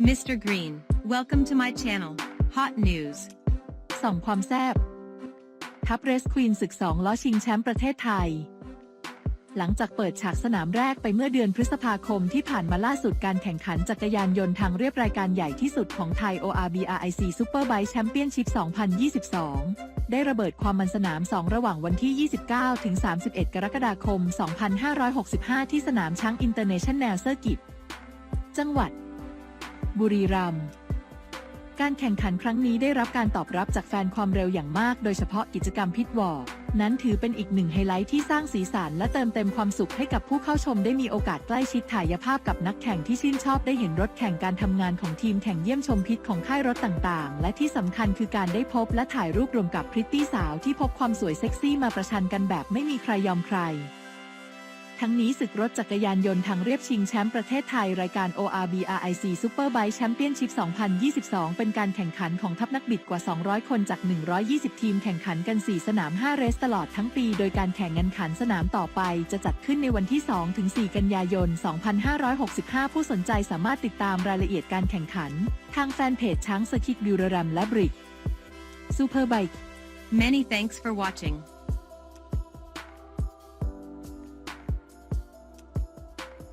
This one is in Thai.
Mr. Green, welcome to my channel. Hot news. ส่องความแซบทัพเรสควีนศึกสองล้อชิงแชมป์ประเทศไทย หลังจากเปิดฉากสนามแรกไปเมื่อเดือนพฤษภาคมที่ผ่านมาล่าสุดการแข่งขันจักรยานยนต์ทางเรียบรายการใหญ่ที่สุดของไทย ORBRIC Superbike Championship 2022ได้ระเบิดความมันสนาม 2 ระหว่างวันที่ 29 ถึง 31 กรกฎาคม 2565 ที่สนามช้างอินเตอร์เนชั่นแนลเซอร์กิต จังหวัด บุรีรัมย์การแข่งขันครั้งนี้ได้รับการตอบรับจากแฟนความเร็วอย่างมาก โดยเฉพาะกิจกรรมพิทวอร์นั้นถือเป็นอีกหนึ่งไฮไลท์ที่สร้างสีสันและเติมเต็มความสุขให้กับผู้เข้าชมได้มีโอกาสใกล้ชิดถ่ายภาพกับนักแข่งที่ชื่นชอบได้เห็นรถแข่งการทำงานของทีมแข่งเยี่ยมชมพิษของค่ายรถต่างๆ และที่สำคัญคือการได้พบและถ่ายรูปรวมกับพริตตี้สาวที่พบความสวยเซ็กซี่มาประชันกันแบบไม่มีใครยอมใคร ทั้งนี้ศึกรถจักรยานยนต์ทางเรียบชิงแชมป์ประเทศไทยรายการ ORBRIC Superbike Championship 2022 เป็นการแข่งขันของทัพนักบิดกว่า 200 คนจาก 120 ทีมแข่งขันกัน 4 สนาม 5 เรสตลอดทั้งปี โดยการแข่งขันสนามต่อไป จะจัดขึ้นในวันที่ 2-4 กันยายน 2565 ผู้สนใจสามารถติดตามรายละเอียดการแข่งขัน ทางแฟนเพจช้างสคิกบิวรัมและบริก Superbike Many thanks for watching.